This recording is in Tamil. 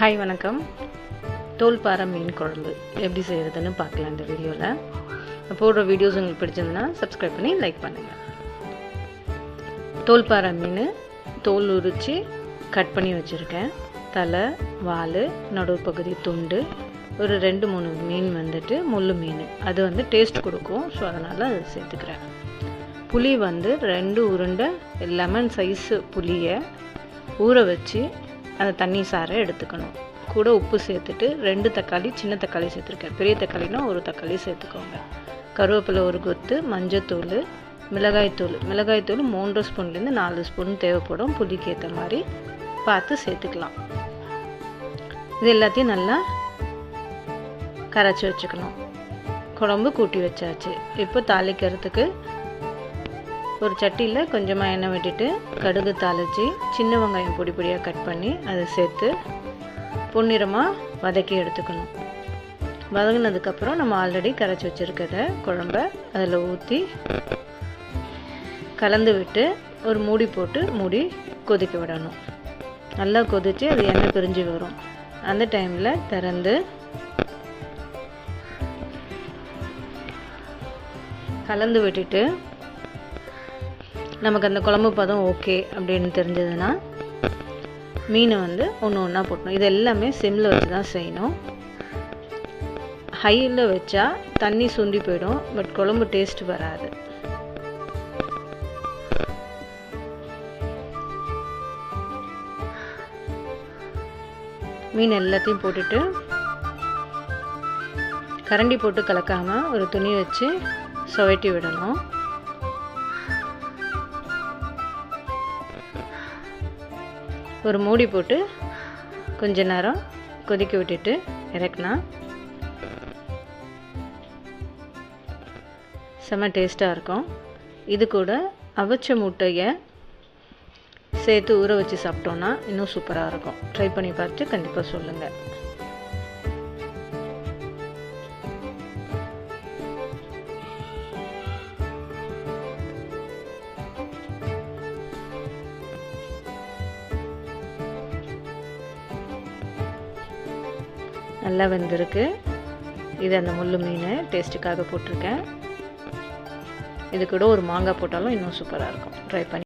ஹாய் வணக்கம். தோல்பாறை மீன் குழம்பு எப்படி செய்கிறதுன்னு பார்க்கலாம் இந்த வீடியோவில் போடுற வீடியோஸ் உங்களுக்கு பிடிச்சிருந்ததுன்னா சப்ஸ்கிரைப் பண்ணி லைக் பண்ணுங்கள் தோல்பாறை மீன் தோல் உரித்து கட் பண்ணி வச்சுருக்கேன். தலை வால் நடுப்பகுதி துண்டு ஒரு ரெண்டு மூணு மீன் வந்துட்டு முள் மீன். அது வந்து டேஸ்ட் கொடுக்கும். ஸோ அதனால் அது சேர்த்துக்கிறேன். புளி வந்து ரெண்டு உருண்டை லெமன் சைஸு புளியை ஊற வச்சு அந்த தண்ணி சாறை எடுத்துக்கணும். கூட உப்பு சேர்த்துட்டு ரெண்டு தக்காளி சின்ன தக்காளி சேர்த்துருக்கேன். பெரிய தக்காளினா ஒரு தக்காளி சேர்த்துக்கோங்க. கருவேப்பிலை ஒரு கொத்து மஞ்சத்தூள் மிளகாய்த்தூள் மிளகாய்த்தூள் மூன்று ஸ்பூன்லேருந்து நாலு ஸ்பூன் தேவைப்படும். புளிக்கு ஏற்ற மாதிரி பார்த்து சேர்த்துக்கலாம். இது எல்லாத்தையும் நல்லா கரைச்சி வச்சுக்கணும். குழம்பு கூட்டி வச்சாச்சு. இப்போ தாளிக்கிறதுக்கு ஒரு சட்டியில் கொஞ்சமாக எண்ணெய் விட்டுட்டு கடுகு தாளித்து சின்ன வெங்காயம் பொடி பொடியாக கட் பண்ணி அதை சேர்த்து பொன்னிறமாக வதக்கி எடுத்துக்கணும். வதங்கினதுக்கப்புறம் நம்ம ஆல்ரெடி கரைச்சி வச்சுருக்கிறத குழம்ப அதில் ஊற்றி கலந்து விட்டு ஒரு மூடி போட்டு மூடி கொதிக்க விடணும். நல்லா கொதித்து அது எண்ணெய் பிரிஞ்சு வரும். அந்த டைமில் திறந்து கலந்து விட்டுட்டு நமக்கு அந்த குழம்பு பதம் ஓகே அப்படின்னு தெரிஞ்சதுன்னா மீனை வந்து ஒன்று ஒன்றா போட்டணும். இது எல்லாமே சிம்மில் வச்சு தான் செய்யணும். ஹையில் வச்சா தண்ணி சுண்டி போயிடும் பட் குழம்பு டேஸ்ட் வராது. மீன் எல்லாத்தையும் போட்டுட்டு கரண்டி போட்டு கலக்காமல் ஒரு துணி வச்சு சுவட்டி விடணும். ஒரு மூடி போட்டு கொஞ்ச நேரம் கொதிக்க விட்டுட்டு இறக்குனா செம்ம டேஸ்ட்டாக இருக்கும். இது கூட அவிச்ச முட்டையை சேர்த்து ஊற வச்சு சாப்பிட்டோன்னா இன்னும் சூப்பராக இருக்கும். ட்ரை பண்ணி பார்த்து கண்டிப்பாக சொல்லுங்கள் நல்லா வெந்திருக்கு. இது அந்த முள்ளு மீன் டேஸ்ட்டுக்காக போட்டிருக்கேன். இது கூட ஒரு மாங்காய் போட்டாலும் இன்னும் சூப்பராக இருக்கும். ட்ரை பண்ணி